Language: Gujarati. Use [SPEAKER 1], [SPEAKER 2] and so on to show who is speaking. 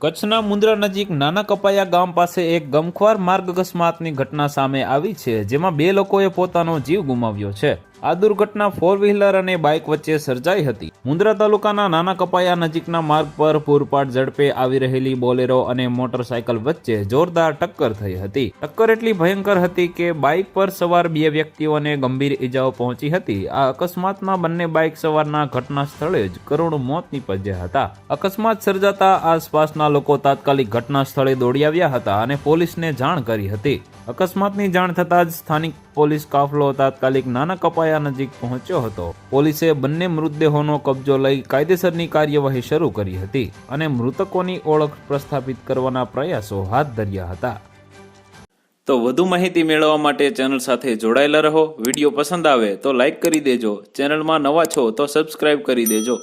[SPEAKER 1] કચ્છના મુન્દ્રા નજીક નાના કપાયા ગામ પાસે એક ગમખ્વાર માર્ગ અકસ્માતની ઘટના સામે આવી છે, જેમાં બે લોકોએ પોતાનો જીવ ગુમાવ્યો છે. આ દુર્ઘટના ફોર વ્હીલર અને બાઇક વચ્ચે સર્જાઈ હતી. મુન્દ્રા તાલુકાના નાના કપાયા નજીકના માર્ગ પર પૂરપાટ ઝડપે આવી રહેલી બોલેરો અને મોટરસાયકલ વચ્ચે જોરદાર ટક્કર થઈ હતી. ટક્કર એટલી ભયંકર હતી કે બાઇક પર સવાર બે વ્યક્તિઓને ગંભીર ઈજાઓ પહોંચી હતી. આ અકસ્માતમાં બંને બાઇક સવારના ઘટના સ્થળે જ કરુણ મોત નીપજ્યા હતા. અકસ્માત સર્જાતા આસપાસના લોકો તાત્કાલિક ઘટના સ્થળે દોડી આવ્યા હતા અને પોલીસને જાણ કરી હતી. અકસ્માતની જાણ થતાં જ સ્થાનિક પોલીસ કાફલો તાત્કાલિક નાના કપાયા નજીક પહોંચ્યો હતો. પોલીસે બંને મૃતદેહોનો કબજો લઈ કાયદેસરની કાર્યવાહી શરૂ કરી હતી અને મૃતકોની ઓળખ પ્રસ્થાપિત કરવાના પ્રયાસો હાથ ધર્યા હતા. તો વધુ માહિતી મેળવવા માટે ચેનલ સાથે જોડાયેલા રહો. વીડિયો પસંદ આવે તો લાઈક કરી દેજો. ચેનલમાં નવા છો તો સબસ્ક્રાઇબ કરી દેજો.